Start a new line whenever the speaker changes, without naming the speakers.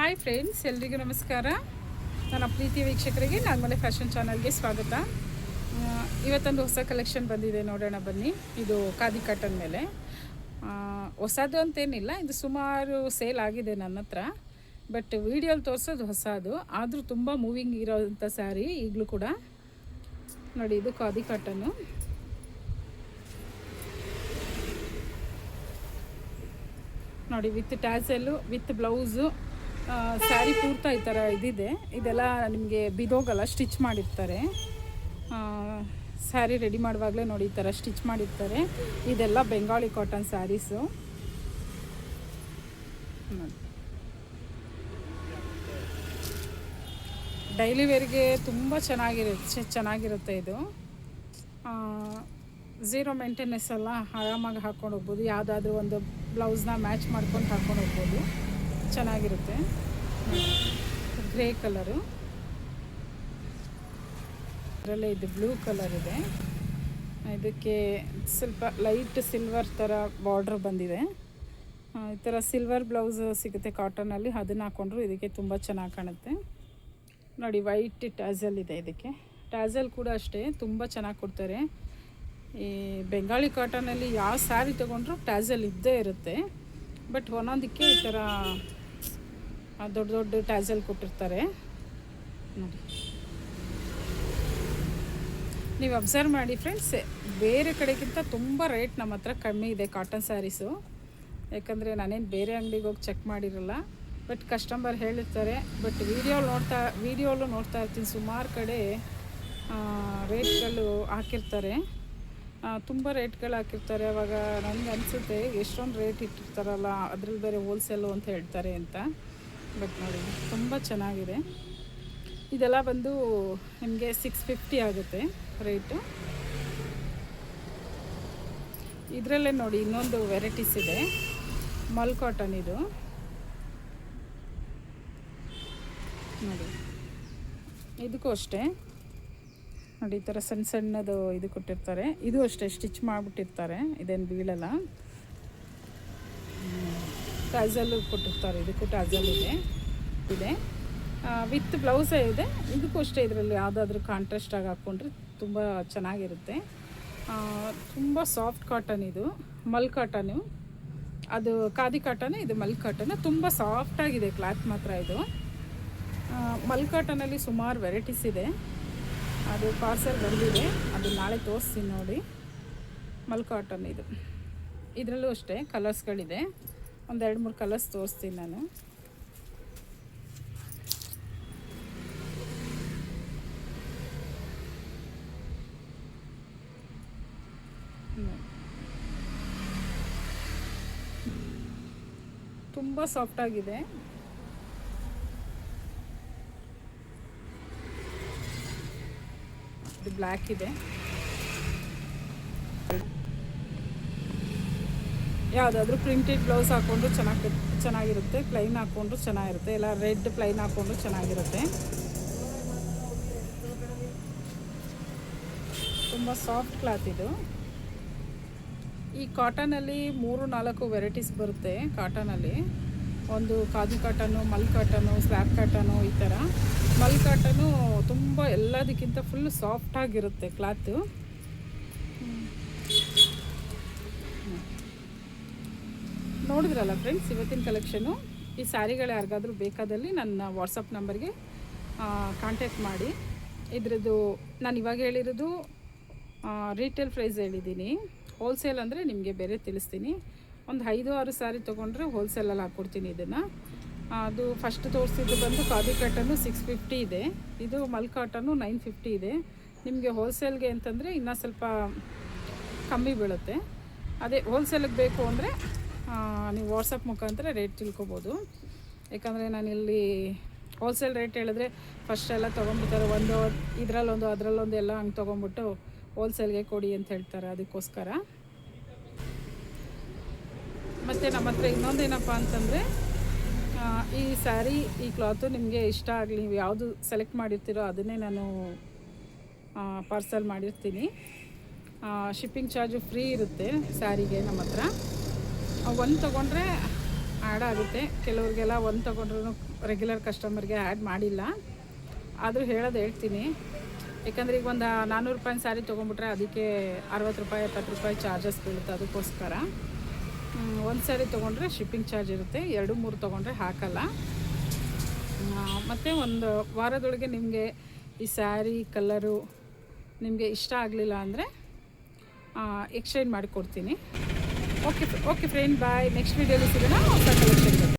Hi friends ಎಲ್ರಿಗೂ ನಮಸ್ಕಾರ. ನನ್ನ ಪ್ರೀತಿ ವೀಕ್ಷಕರಿಗೆ ನಾಗಮಲೆ ಫ್ಯಾಷನ್ ಚಾನಲ್ಗೆ ಸ್ವಾಗತ. ಇವತ್ತೊಂದು ಹೊಸ ಕಲೆಕ್ಷನ್ ಬಂದಿದೆ, ನೋಡೋಣ ಬನ್ನಿ. ಇದು ಖಾದಿ ಕಾಟನ್ ಮೇಲೆ. ಹೊಸದು ಅಂತೇನಿಲ್ಲ, ಇದು ಸುಮಾರು ಸೇಲ್ ಆಗಿದೆ ನನ್ನ ಹತ್ರ. ಬಟ್ ವೀಡಿಯೋಲಿ ತೋರಿಸೋದು ಹೊಸದು, ಆದರೂ ತುಂಬ ಮೂವಿಂಗ್ ಇರೋಂಥ ಸ್ಯಾರಿ ಈಗಲೂ ಕೂಡ. ನೋಡಿ, ಇದು ಖಾದಿ ಕಾಟನ್ನು ನೋಡಿ with tassel with blouse sari ಪೂರ್ತ ಈ ಥರ ಇದಿದೆ. ಇದೆಲ್ಲ ನಿಮಗೆ ಬಿದೋಗಲ್ಲ, ಸ್ಟಿಚ್ ಮಾಡಿರ್ತಾರೆ. ಸ್ಯಾರಿ ರೆಡಿ ಮಾಡುವಾಗಲೇ ನೋಡಿ ಈ ಥರ ಸ್ಟಿಚ್ ಮಾಡಿರ್ತಾರೆ. ಇದೆಲ್ಲ ಬೆಂಗಾಳಿ ಕಾಟನ್ ಸ್ಯಾರೀಸು. ಡೈಲಿ ವೇರ್ಗೆ ತುಂಬ ಚೆನ್ನಾಗಿರುತ್ತೆ ಚೆನ್ನಾಗಿರುತ್ತೆ ಇದು. ಝೀರೋ ಮೇಂಟೆನೆನ್ಸ್ ಎಲ್ಲ ಆರಾಮಾಗಿ ಹಾಕ್ಕೊಂಡು ಹೋಗ್ಬೋದು. ಯಾವುದಾದ್ರೂ ಒಂದು ಬ್ಲೌಸ್ನ ಮ್ಯಾಚ್ ಮಾಡ್ಕೊಂಡು ಹಾಕ್ಕೊಂಡು ಹೋಗ್ಬೋದು. ಚೆನ್ನಾಗಿರುತ್ತೆ. ಗ್ರೇ ಕಲರು ಅದರಲ್ಲೇ ಇದು ಬ್ಲೂ ಕಲರ್ ಇದೆ. ಇದಕ್ಕೆ ಸ್ವಲ್ಪ ಲೈಟ್ ಸಿಲ್ವರ್ ಥರ ಬಾರ್ಡ್ರ್ ಬಂದಿದೆ. ಈ ಥರ ಸಿಲ್ವರ್ ಬ್ಲೌಸ್ ಸಿಗುತ್ತೆ ಕಾಟನಲ್ಲಿ ಅದನ್ನು ಹಾಕ್ಕೊಂಡ್ರು ಇದಕ್ಕೆ ತುಂಬ ಚೆನ್ನಾಗಿ ಕಾಣುತ್ತೆ. ನೋಡಿ ವೈಟ್ ಟ್ಯಾಸಲ್ ಇದೆ ಇದಕ್ಕೆ. ಟ್ಯಾಸಲ್ ಕೂಡ ಅಷ್ಟೇ, ತುಂಬ ಚೆನ್ನಾಗಿ ಕೊಡ್ತಾರೆ. ಈ ಬೆಂಗಾಳಿ ಕಾಟನಲ್ಲಿ ಯಾವ ಸ್ಯಾರಿ ತೊಗೊಂಡ್ರು ಟ್ಯಾಸಲ್ ಇದ್ದೇ ಇರುತ್ತೆ. ಬಟ್ ಒಂದೊಂದಕ್ಕೆ ಈ ಥರ ದೊಡ್ಡ ದೊಡ್ಡ ಟ್ಯಾಸಲ್ ಕೊಟ್ಟಿರ್ತಾರೆ. ನೋಡಿ. ನೀವು ಅಬ್ಸರ್ವ್ ಮಾಡಿ ಫ್ರೆಂಡ್ಸ್ ಬೇರೆ ಕಡೆಗಿಂತ ತುಂಬ ರೇಟ್ ನಮ್ಮ ಹತ್ರ ಕಮ್ಮಿ ಇದೆ ಕಾಟನ್ ಸ್ಯಾರೀಸು ಯಾಕಂದರೆ ನಾನೇನು ಬೇರೆ ಅಂಗಡಿಗೆ ಹೋಗಿ ಚೆಕ್ ಮಾಡಿರಲ್ಲ ಬಟ್ ಕಸ್ಟಮರ್ ಹೇಳಿರ್ತಾರೆ ಬಟ್ ವಿಡಿಯೋ ನೋಡ್ತಾ ವೀಡಿಯೋಲ್ಲೂ ನೋಡ್ತಾ ಇರ್ತೀನಿ. ಸುಮಾರು ಕಡೆ ರೇಟ್ಗಳು ಹಾಕಿರ್ತಾರೆ. ತುಂಬ ರೇಟ್ಗಳು ಹಾಕಿರ್ತಾರೆ. ಅವಾಗ ನನಗೆ ಅನಿಸುತ್ತೆ ಎಷ್ಟೊಂದು ರೇಟ್ ಇಟ್ಟಿರ್ತಾರಲ್ಲ, ಅದ್ರಲ್ಲಿ ಬೇರೆ ಹೋಲ್ಸೇಲು ಅಂತ ಹೇಳ್ತಾರೆ ಅಂತ. ಬಟ್ ನೋಡಿ, ತುಂಬ ಚೆನ್ನಾಗಿದೆ. ಇದೆಲ್ಲ ಬಂದು ನಿಮಗೆ ಸಿಕ್ಸ್ ಫಿಫ್ಟಿ ಆಗುತ್ತೆ ರೇಟು ಇದರಲ್ಲೇ ನೋಡಿ ಇನ್ನೊಂದು ವೆರೈಟೀಸ್ ಇದೆ. ಮಲ್ ಕಾಟನ್ ಇದು. ನೋಡಿ, ಇದಕ್ಕೂ ಅಷ್ಟೇ. ನೋಡಿ, ಈ ಥರ ಸಣ್ಣ ಸಣ್ಣದು ಇದು ಕೊಟ್ಟಿರ್ತಾರೆ. ಇದು ಅಷ್ಟೇ ಸ್ಟಿಚ್ ಮಾಡಿಬಿಟ್ಟಿರ್ತಾರೆ. ಇದೇನು ಬೀಳಲ್ಲ. ಟ್ಯಾಸಲ್ಲು ಕೊಟ್ಟಿರ್ತಾರೆ. ಇದಕ್ಕೂ ಟಾಜಲ್ ಇದೆ. ಇದೆ. ವಿತ್ ಬ್ಲೌಸೇ ಇದೆ. ಇದಕ್ಕೂ ಅಷ್ಟೇ ಇದರಲ್ಲಿ ಯಾವುದಾದ್ರೂ ಕಾಂಟ್ರಾಸ್ಟಾಗಿ ಹಾಕ್ಕೊಂಡ್ರೆ ತುಂಬ ಚೆನ್ನಾಗಿರುತ್ತೆ. ತುಂಬ ಸಾಫ್ಟ್ ಕಾಟನ್ ಇದು. ಮಲ್ ಕಾಟನು ಅದು ಖಾದಿ ಕಾಟನ್ ಇದು ಮಲ್ ಕಾಟನ್ ತುಂಬ ಸಾಫ್ಟಾಗಿದೆ ಕ್ಲಾತ್ ಮಾತ್ರ ಇದು. ಮಲ್ ಕಾಟನಲ್ಲಿ ಸುಮಾರು ವೆರೈಟೀಸ್ ಇದೆ. ಅದು ಪಾರ್ಸೆಲ್ ಬಂದಿದೆ. ಅದು ನಾಳೆ ತೋರಿಸ್ತೀನಿ ನೋಡಿ. ಮಲ್ ಕಾಟನ್ ಇದು. ಇದರಲ್ಲೂ ಅಷ್ಟೇ ಕಲರ್ಸ್ಗಳಿದೆ ಒಂದೆರಡು ಮೂರು ಕಲರ್ಸ್ ತೋರಿಸ್ತೀನಿ ನಾನು. ತುಂಬ ಸಾಫ್ಟ್ ಆಗಿದೆ ಇದು ಬ್ಲ್ಯಾಕ್ ಇದೆ ಯಾವುದಾದ್ರೂ ಪ್ರಿಂಟೆಡ್ ಬ್ಲೌಸ್ ಹಾಕ್ಕೊಂಡು ಚೆನ್ನಾಗಿ ಚೆನ್ನಾಗಿರುತ್ತೆ ಪ್ಲೈನ್ ಹಾಕ್ಕೊಂಡ್ರು ಚೆನ್ನಾಗಿರುತ್ತೆ, ಇಲ್ಲ ರೆಡ್ ಪ್ಲೈನ್ ಹಾಕ್ಕೊಂಡ್ರು ಚೆನ್ನಾಗಿರುತ್ತೆ. ತುಂಬ ಸಾಫ್ಟ್ ಕ್ಲಾತ್ ಇದು. ಈ ಕಾಟನಲ್ಲಿ ಮೂರು, ನಾಲ್ಕು ವೆರೈಟೀಸ್ ಬರುತ್ತೆ ಕಾಟನಲ್ಲಿ ಒಂದು ಕಾಜು ಕಾಟನು ಮಲ್ ಕಾಟನು ಸ್ಲ್ಯಾಬ್ ಕಾಟನು ಈ ಥರ ಮಲ್ ಕಾಟನು ತುಂಬ ಎಲ್ಲದಕ್ಕಿಂತ ಫುಲ್ ಸಾಫ್ಟಾಗಿರುತ್ತೆ ಕ್ಲಾತು ನೋಡಿದ್ರಲ್ಲ ಫ್ರೆಂಡ್ಸ್ ಇವತ್ತಿನ ಕಲೆಕ್ಷನು ಈ ಸ್ಯಾರಿಗಳು ಯಾರಿಗಾದರೂ ಬೇಕಾದಲ್ಲಿ ನನ್ನ ವಾಟ್ಸಪ್ ನಂಬರ್ಗೆ ಕಾಂಟ್ಯಾಕ್ಟ್ ಮಾಡಿ. ಇದ್ರದ್ದು ನಾನು ಇವಾಗ ಹೇಳಿರೋದು ರೀಟೇಲ್ ಪ್ರೈಸ್ ಹೇಳಿದ್ದೀನಿ. ಹೋಲ್ಸೇಲ್ ಅಂದರೆ ನಿಮಗೆ ಬೇರೆ ತಿಳಿಸ್ತೀನಿ. ಒಂದು ಐದು, ಆರು ಸ್ಯಾರಿ ತೊಗೊಂಡ್ರೆ ಹೋಲ್ಸೇಲಲ್ಲಿ ಹಾಕ್ಕೊಡ್ತೀನಿ ಇದನ್ನು. ಅದು ಫಸ್ಟ್ ತೋರಿಸಿದ್ದು ಬಂದು ಖಾದಿ ಕಾಟನ್ನು ಸಿಕ್ಸ್ ಫಿಫ್ಟಿ ಇದೆ. ಇದು ಮಲ್ ಕಾಟನ್ನು ನೈನ್ ಫಿಫ್ಟಿ ಇದೆ. ನಿಮಗೆ ಹೋಲ್ಸೇಲ್ಗೆ ಅಂತಂದರೆ ಇನ್ನೂ ಸ್ವಲ್ಪ ಕಮ್ಮಿ ಬೀಳುತ್ತೆ. ಅದೇ ಹೋಲ್ಸೇಲಿಗೆ ಬೇಕು ಅಂದರೆ ನೀವು ವಾಟ್ಸಪ್ ಮುಖಾಂತರ ರೇಟ್ ತಿಳ್ಕೊಬೋದು. ಯಾಕಂದರೆ ನಾನಿಲ್ಲಿ ಹೋಲ್ಸೇಲ್ ರೇಟ್ ಹೇಳಿದ್ರೆ ಫಸ್ಟ್ ಎಲ್ಲ ತೊಗೊಂಡ್ಬಿಡ್ತಾರೆ. ಒಂದು ಇದರಲ್ಲೊಂದು ಅದರಲ್ಲೊಂದು ಎಲ್ಲ ಹಂಗೆ ತೊಗೊಂಬಿಟ್ಟು ಹೋಲ್ಸೇಲ್ಗೆ ಕೊಡಿ ಅಂತ ಹೇಳ್ತಾರೆ ಅದಕ್ಕೋಸ್ಕರ. ಮತ್ತು ನಮ್ಮ ಹತ್ರ ಇನ್ನೊಂದೇನಪ್ಪ ಅಂತಂದರೆ ಈ ಸ್ಯಾರಿ ಈ ಕ್ಲಾತು ನಿಮಗೆ ಇಷ್ಟ ಆಗಲಿ, ನೀವು ಯಾವುದು ಸೆಲೆಕ್ಟ್ ಮಾಡಿರ್ತೀರೋ ಅದನ್ನೇ ನಾನು ಪಾರ್ಸಲ್ ಮಾಡಿರ್ತೀನಿ. ಶಿಪ್ಪಿಂಗ್ ಚಾರ್ಜು ಫ್ರೀ ಇರುತ್ತೆ ಸ್ಯಾರಿಗೆ ನಮ್ಮ ಹತ್ರ. ಒಂದು ತೊಗೊಂಡ್ರೆ ಆ್ಯಡ್ ಆಗುತ್ತೆ. ಕೆಲವ್ರಿಗೆಲ್ಲ ಒಂದು ತೊಗೊಂಡ್ರೂ ರೆಗ್ಯುಲರ್ ಕಸ್ಟಮರ್ಗೆ ಆ್ಯಡ್ ಮಾಡಿಲ್ಲ. ಆದರೂ ಹೇಳೋದು ಹೇಳ್ತೀನಿ. ಯಾಕಂದರೆ ಈಗ ಒಂದು ನಾನ್ನೂರು ರೂಪಾಯಿ ಸ್ಯಾರಿ ತೊಗೊಂಬಿಟ್ರೆ ಅದಕ್ಕೆ ಅರವತ್ತು ರೂಪಾಯಿ, ಎಪ್ಪತ್ತು ರೂಪಾಯಿ ಚಾರ್ಜಸ್ ಬೀಳುತ್ತೆ ಅದಕ್ಕೋಸ್ಕರ. ಒಂದು ಸ್ಯಾರಿ ತೊಗೊಂಡ್ರೆ ಶಿಪ್ಪಿಂಗ್ ಚಾರ್ಜ್ ಇರುತ್ತೆ. ಎರಡು, ಮೂರು ತೊಗೊಂಡ್ರೆ ಹಾಕಲ್ಲ. ಮತ್ತು ಒಂದು ವಾರದೊಳಗೆ ನಿಮಗೆ ಈ ಸ್ಯಾರಿ ಕಲರು ನಿಮಗೆ ಇಷ್ಟ ಆಗಲಿಲ್ಲ ಅಂದರೆ ಎಕ್ಸ್ಚೇಂಜ್ ಮಾಡಿಕೊಡ್ತೀನಿ. Okay okay friend bye next ವೀಡಿಯೋಲಿ ಸಿಗೋಣ. ಹೊಸ ಕಲೆಕ್ಷನ್